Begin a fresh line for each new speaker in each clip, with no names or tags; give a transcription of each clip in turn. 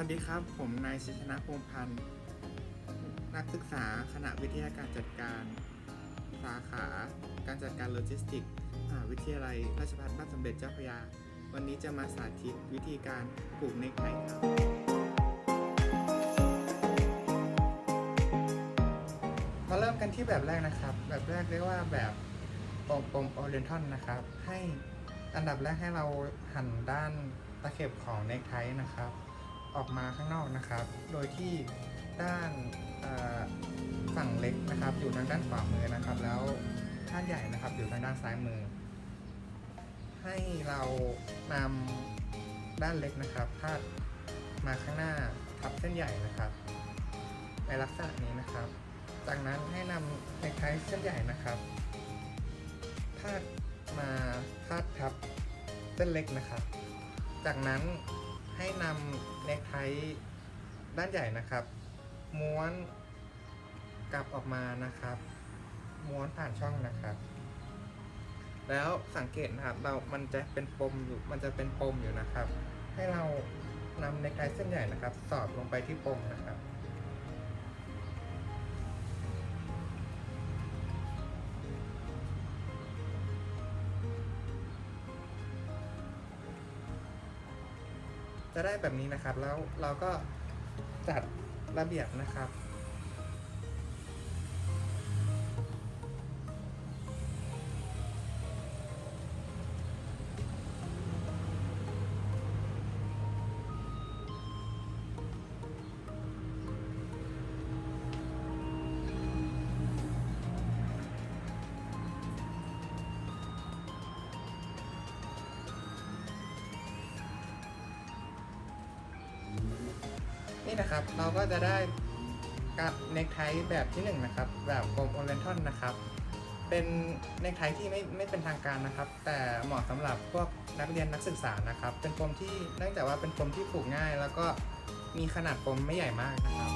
วัสดีครับ ผมนายชิชนะพงพันธ์นักศึกษาคณะวิทยาการจัดการ สาขา การจัดการโลจิสติกส์มหาวิทยาลัย ราชภัฏบ้านสมเด็จเจ้าพระยา วันนี้จะมาสาธิตวิธีการผูกเนคไทครับมาเริ่มกันที่แบบแรกนะครับ แบบแรกเรียกว่าแบบปมปมโอเรนทอนนะครับ ให้อันดับแรกให้เราหั่นด้านตะเข็บของเนคไทนะครับ ออกมาข้างนอกนะครับ โดยที่ด้านฝั่งเล็กนะครับ อยู่ทางด้านขวามือนะครับ แล้วด้านใหญ่นะครับอยู่ทางด้านซ้ายมือ ให้เรานำด้านเล็กนะครับพาดมาข้างหน้าทับเส้นใหญ่นะครับ ในลักษณะนี้นะครับ จากนั้นให้นำเนคไทเส้นใหญ่นะครับพาดมาพาดทับเส้นเล็กนะครับ จากนั้นให้นำ เนคไทด้านใหญ่นะครับ ม้วนกลับออกมานะครับ ม้วนผ่านช่องนะครับ แล้วสังเกตนะครับ เรา มันจะเป็นปมอยู่ มันจะเป็นปมอยู่นะครับ ให้เรานำเนคไทเส้นใหญ่นะครับ สอดลงไปที่ปมนะครับ จะได้แบบนี้นะครับ แล้วเราก็จัดระเบียบนะครับ นี่นะครับ เราก็จะได้กับเนคไทแบบที่1นงนะครับ แบบกลมโอเรนทอนนะครับ เป็นเนคไทที่ไม่ไม่เป็นทางการนะครับ แต่เหมาะสำหรับพวกนักเรียนนักศึกษานะครับ เป็นปมที่เนื่องจากว่าเป็นปมที่ผูกง่าย แล้วก็มีขนาดปมไม่ใหญ่มากนะครับ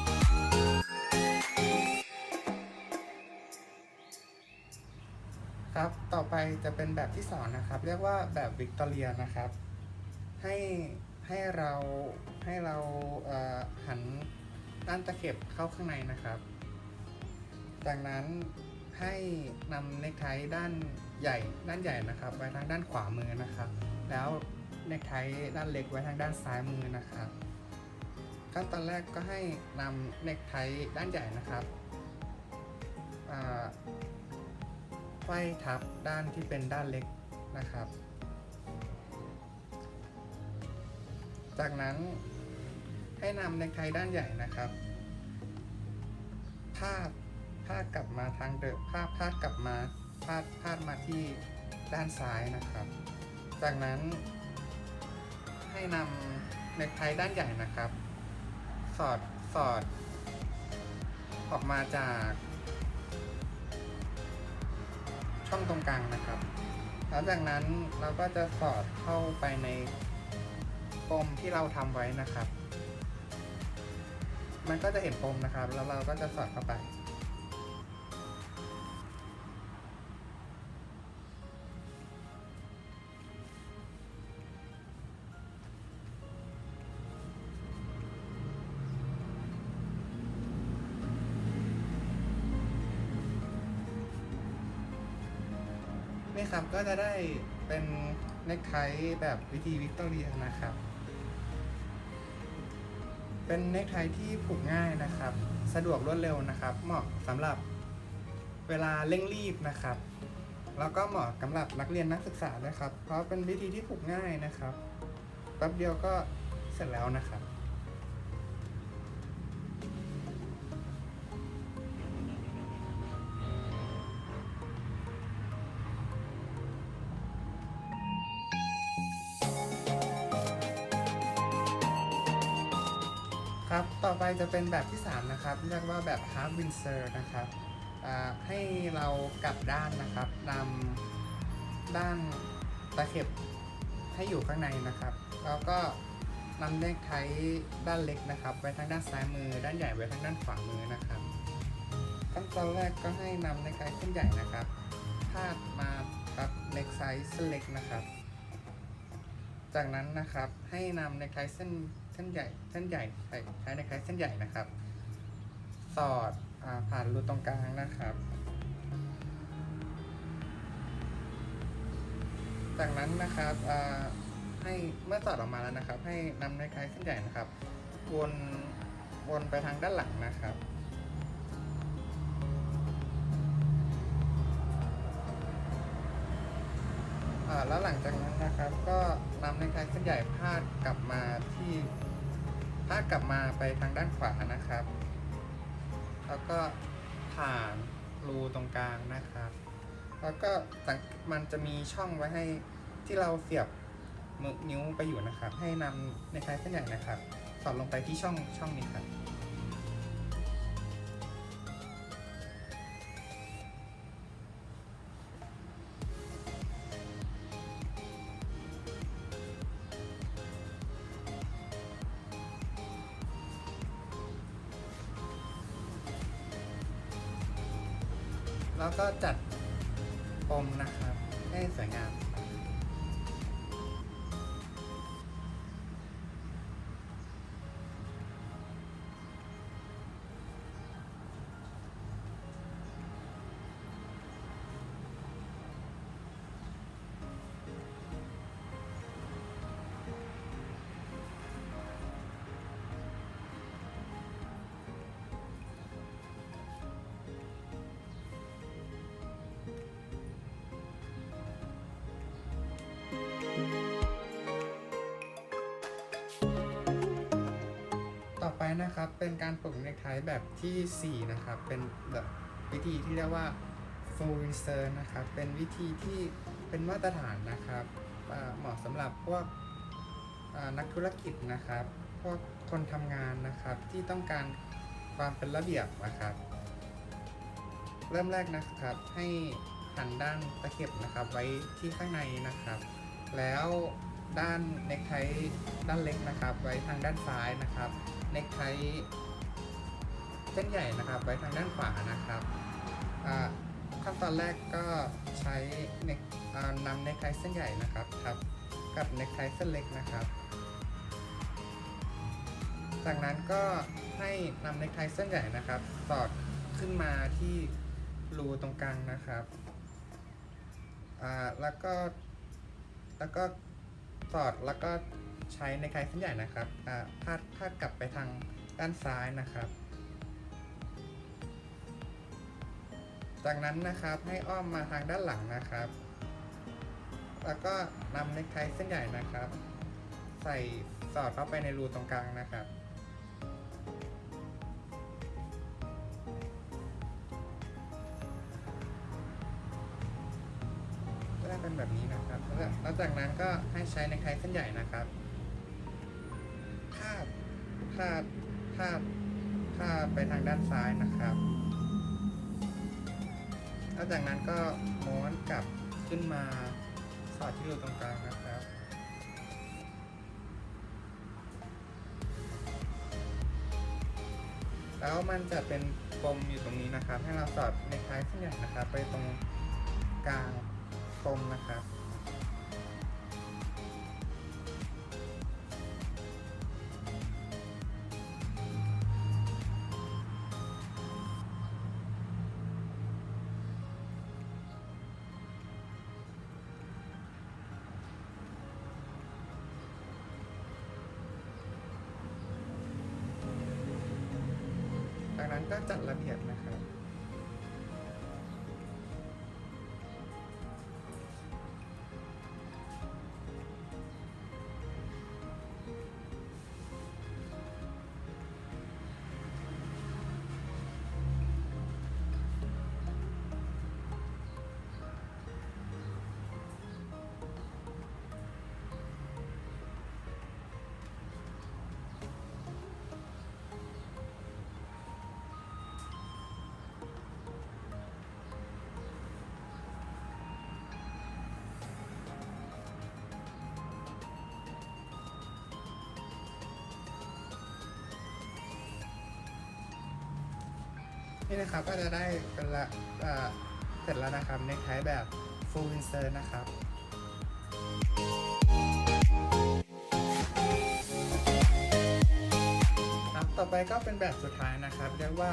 ครับ ต่อไปจะเป็นแบบที่สองนะครับ เรียกว่าแบบวิกตอเรียนะครับ ให้ ให้เราให้เราเหันด้านตะเข็บเข้าข้างในนะครับ จากนั้นให้นำเนคไทด้านใหญ่ด้านใหญ่นะครับไว้ทางด้านขวามือนะครับ แล้วเนคไทด้านเล็กไว้ทางด้านซ้ายมือนะครับ ขั้นตอนแรกก็ให้นำเนคไทด้านใหญ่นะครับอ่าไขว้ทับด้านที่เป็นด้านเล็กนะครับ จากนั้นให้นำเนคไทด้านใหญ่นะครับ พาดพาดกลับมาทางเดิมพาดพาดกลับมาพาดพาดมาที่ด้านซ้ายนะครับ จากนั้น ให้นำเนคไทด้านใหญ่นะครับ สอดสอด ออกมาจากช่องตรงกลางนะครับ แล้วจากนั้นเราก็จะสอดเข้าไปใน มที่เราทำไว้นะครับ มันก็จะเห็นปมนะครับ แล้วเราก็จะสอดเข้าไปนี่ครับก็จะได้เป็นเนคไทแบบวิธีวิกตอเรียนะครับ เป็นเนคไทที่ผูกง่ายนะครับ สะดวกรวดเร็วนะครับ เหมาะสำหรับเวลาเร่งรีบนะครับ แล้วก็เหมาะสำหรับนักเรียนนักศึกษาด้วยครับ เพราะเป็นวิธีที่ผูกง่ายนะครับแป๊บเดียวก็เสร็จแล้วนะครับ ไปจะเป็นแบบที่ 3 นะครับ เรียกว่าแบบ half windsor นะครับให้เรากลับด้านนะครับนำด้านตะเข็บให้อยู่ข้างในนะครับ แล้วก็นำเลขไทยด้านเล็กนะครับ ไว้ทางด้านซ้ายมือ ด้านใหญ่ไว้ทางด้านขวามือนะครับขั้นตอนแรกก็ให้นำเลขไทยเส้นใหญ่นะครับพาดมากับเล็กไซส์เส้นเล็กนะครับ จากนั้นนะครับให้นำเนคไทเส้น เส้นใหญ่เส้นใหญ่ใส่ใช้ในคล้ายเส้นใหญ่นะครับ สอดอผ่านรูตรงกลางนะครับ จากนั้นนะครับให้เมื่อสอดออกมาแล้วนะครับ ให้นำในคล้ายเส้นใหญ่นะครับวนวนไปทางด้านหลังนะครับแล้วหลังจากนั้นนะครับก็นำในคล้ายเส้นใหญ่พาดกลับมาที่้ากลับมาไปทางด้านขวานะครับ แล้วก็ผ่านรูตรงกลางนะครับ แล้วก็มันจะมีช่องไว้ให้ที่เราเสียบมือนิ้วไปอยู่นะครับ ให้นำในคล้ายเส้นใหญ่นะครับ สอดลงไปที่ช่องช่องนี้ครับ แล้วก็จัดปมนะครับให้สวยงาม นะครับ เป็นการปลูกเนคไทแบบทีสี่ 4 นะครับ เป็นแบบวิธีที่เรียกว่า full insert นะครับ เป็นวิธีที่เป็นมาตรฐานนะครับเหมาะสำหรับพวกนักธุรกิจนะครับ พวกคนทำงานนะครับที่ต้องการความเป็นระเบียบนะครับ เริ่มแรกนะครับให้หันด้านตะเข็บนะครับไว้ที่ข้างในนะครับ แล้ว ด้านเนคไทด้านเล็กนะครับ ไว้ทางด้านซ้ายนะครับเนคไทเส้นใหญ่นะครับ ไว้ทางด้านขวานะครับขั้นตอนแรกก็ใช้เนคอ่านำเนคไทเส้นใหญ่นะครับทับกับเนคไทเส้นเล็กนะครับ จากนั้นก็ให้นำเนคไทเส้นใหญ่นะครับ สอดขึ้นมาที่รูตรงกลางนะครับ แล้วก็ แล้วก็ สอดแล้วก็ใช้ในคไทเส้นใหญ่นะครับอ่าพาดพาดกลับไปทางด้านซ้ายนะครับ จากนั้นนะครับให้อ้อมมาทางด้านหลังนะครับ แล้วก็นำเนคไทเส้นใหญ่นะครับ ใส่สอดเข้าไปในรูตรงกลางนะครับ ให้ใช้ในไทเส้นใหญ่นะครับพาดพาดพาดพาดไปทางด้านซ้ายนะครับแล้วจากนั้นก็ม้วนกลับขึ้นมาสอดที่รูตรงกลางนะครับ แล้วมันจะเป็นปมอยู่ตรงนี้นะครับ ให้เราสอดในท้ายเส้นใหญ่นะครับ ไปตรงกลางปมนะครับ ก็จัดระเบียบนะค นี่นะครับก็จะได้เป็นละเสร็จแล้วนะครับในคล้ายแบบ full insert นะครับครับต่อไปก็เป็นแบบสุดท้ายนะครับเรียกว่า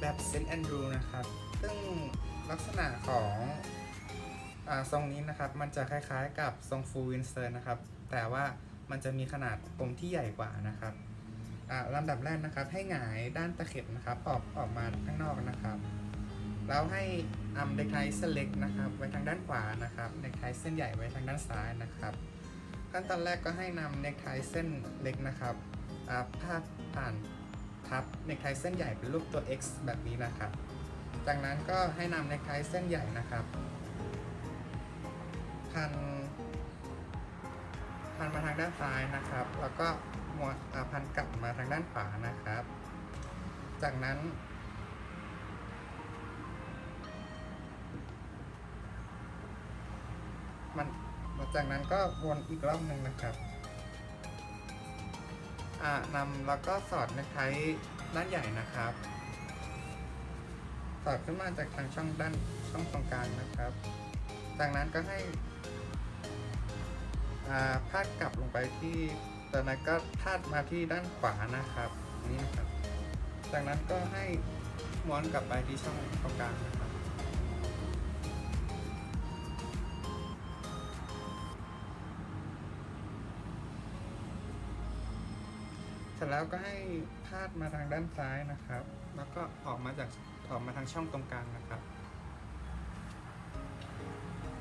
แบบเซนต์แอนดรูนะครับ ซึ่งลักษณะของอาทรงนี้นะครับ มันจะคล้ายๆกับทรงฟูลวินเซอร์นะครับ แต่ว่ามันจะมีขนาดกลมที่ใหญ่กว่านะครับ ลำดับแรกนะครับ ให้หงายด้านตะเข็บนะครับ ออกออกมาข้างนอกนะครับ แล้วให้อำเน็กไทเส้นเล็กนะครับ ไว้ทางด้านขวานะครับเน็กไทเส้นใหญ่ไว้ทางด้านซ้ายนะครับ ขั้นตอนแรกก็ให้นำเน็กไทเส้นเล็กนะครับอ่าพาดผ่านทับเน็กไทเส้นใหญ่เป็นรูปตัว X แบบนี้นะครับ จากนั้นก็ให้นำเน็กไทเส้นใหญ่นะครับพันพันมาทางด้านซ้ายนะครับ แล้วก็ กลับมาทางด้านขวานะครับ จากนั้น มันจากนั้นก็วนอีกรอบหนึ่งนะครับอ่านำแล้วก็สอดเน็กไทด้านใหญ่นะครับ สอดขึ้นมาจากทางช่องด้านช่องตรงกลางนะครับ จากนั้นก็ให้พาดกลับลงไปที่ จากนั้นก็พาดมาที่ด้านขวานะครับ นี่นะครับ จากนั้นก็ให้ม้วนกลับไปที่ช่องตรงกลางนะครับ เสร็จแล้วก็ให้พาดมาทางด้านซ้ายนะครับ แล้วก็ออกมาจากออกมาทางช่องตรงกลางนะครับ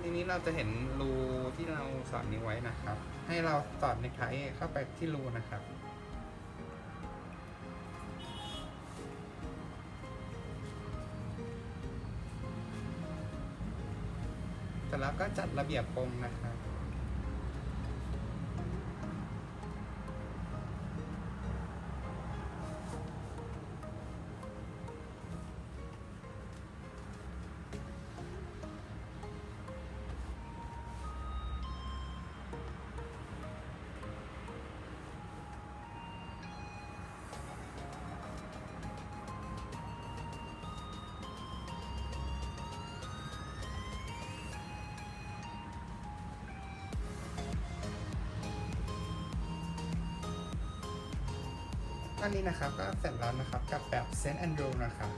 ทีนี้เราจะเห็นรูที่เราสอดนิ้วไว้นะครับ ให้เราสอดในไทเข้าไปที่รูนะครับเสร็จแล้วก็จัดระเบียบปมนะครับ อันนี้นะครับก็เสร็จแล้วนะครับกับแบบเซนต์แอนดรูนะครับ